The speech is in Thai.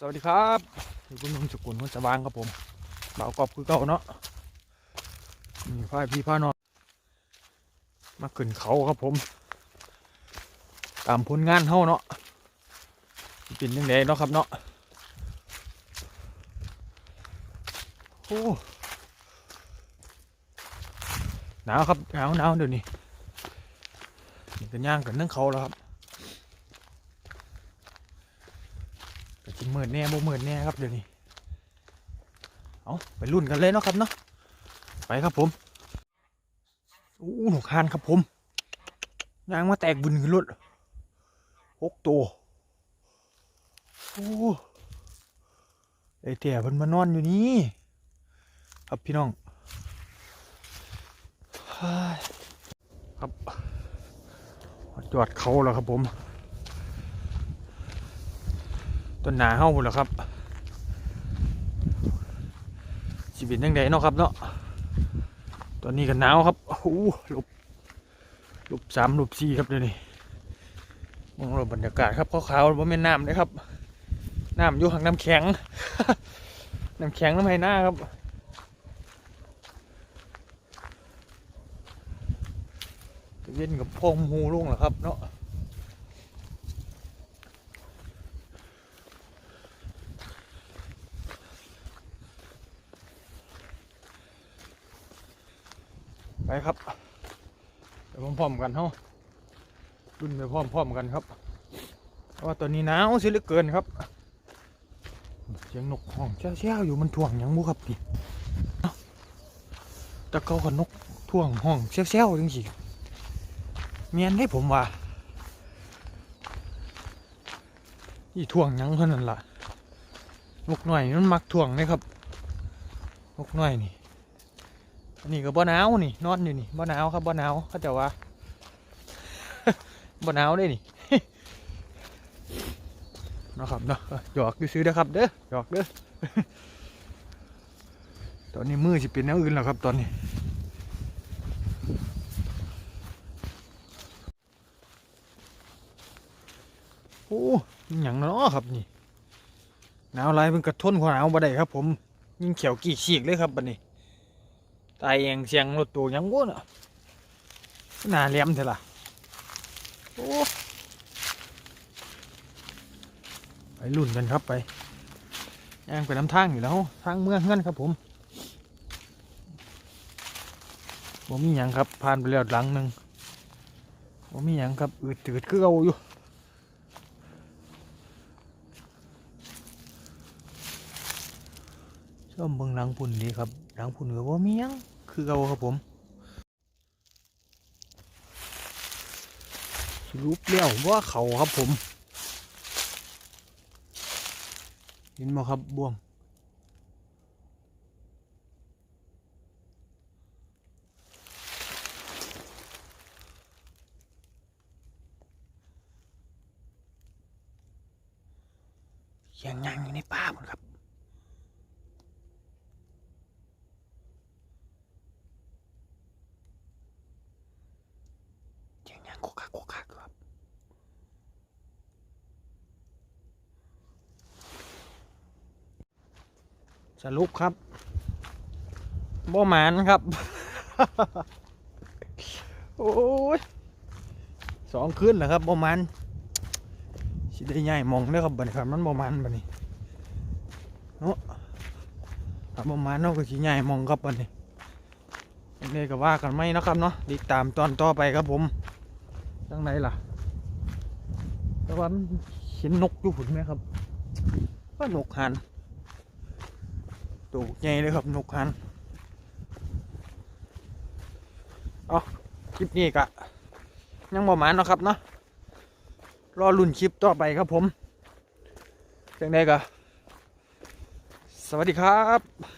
สวัสดีครับอยู่คุณลุงสกุลคนสว่างครับผมบ่าวกอบคือเก่าเนาะนี่พาพี่พานองมาขึ้นเขาครับผม ตามผลงานเฮาเนาะสิเป็นยังไงเนาะครับเนาะโอ้หนาวครับหนาวหนาวเดี๋ยวนี้นี่กันย่างกันเรื่องเขาแล้วครับ ก็จิมืดแน่บ่มืดแน่ครับเดี๋ยวนี้เอาไปรุ่นกันเลยเนาะครับเนาะไปครับผมอู้หนูคานครับผมยางมาแตกบุญขึ้นรถหกตัวโอ้ไอเตี่ยเพิ่นมานอนอยู่นี่ครับพี่น้องครับจอดเขาแล้วครับผม ต้นหนาเฮาพุ่นล่ะครับชีวิตยังไงเนาะครับเนาะตอนนี้ก็หนาวครับโอ้โหหลบหลบสามหลบสี่ครับเดี๋ยวนี้มองเราบรรยากาศครับขาวๆว่าแม่นน้ำนะครับน้ำอยู่ข้างน้ำแข็งน้ำแข็งน้ำไหหน้าครับเย็นกับพองหูลุ่งเหรอครับเนาะ ไปครับไปพร้อมๆกันเฮารุ่นไปพร้อมๆกันครับเพราะว่าตอนนี้หนาวสิเหลือเกินครับเสียงนกห้องเชี่ยวๆอยู่มันท่วงยังบุครับพี่แตะเกากับนกท่วงห้องเชี่ยวๆจังสิเมียนได้ผมว่าอีท่วงยังเท่านั้นล่ะนกหน่อยมันมักท่วงเลยครับนกหน่อยนี่ นนี้ก็บ่หนาวนี่ นอนอยู่นี่บ่หนาวครับบ่หนาวเขาจะว่าบ่หนาวได้นี่เนาะครับเนาะเออหยอกซื้อนะครับเด้อหยอกเด้อตอนนี้มือสิเป็นแนวอื่นแล้วครับตอนนี้โอ้อย่างเนาะครับนี่หนาวไรเป็นกระทนของหนาวบ่ได้ครับ ผม ยิ่งเขียวกี่ฉีกเลยครับบัดนี้ ตายเองเสียงรถตัวยังว้นอะหน้าเลี่ยมเถอะล่ะโอ้ไปลุ่นกันครับไปย่างไปน้ำทางอยู่แล้วทางเมืองเงินครับผมบ่มีหยังครับผ่านไปแล้วหลังหนึ่งบ่มีหยังครับอืดตืดคือเอาอยู่ ชอบเบิ่งหลังพุ่นดีครับหลังพุ่นก็บ่มียังคือเอาครับผมสรุปแล้วว่าเขาครับผม เห็นไหมครับบ่วงยังยังอยู่ในป่าหมดครับ เสียงยังกุกคักกุกคักอยู่ครับ สรุปครับบ่หมานครับ โอ้ยสองคืนแล้วครับบ่หมันสิได้ใหญ่มองเด้ครับบัดนี้ครับมันบ่หมันบัดนี้เนาะถ้าบ่หมันเนาะก็สิใหญ่มองครับบัดนี้ยังไงก็ว่ากันไม่นะครับเนาะติดตามตอนต่อไปครับผมจังไหนล่ะแต่ว่ามันเห็นนกอยู่ผุนไหมครับว่านกหัน ตูใหญ่เลยครับนกหันเอาคลิปนี้กะยังบ่หมานนะครับเนาะรอรุ่นคลิปต่อไปครับผมจังไดกะสวัสดีครับ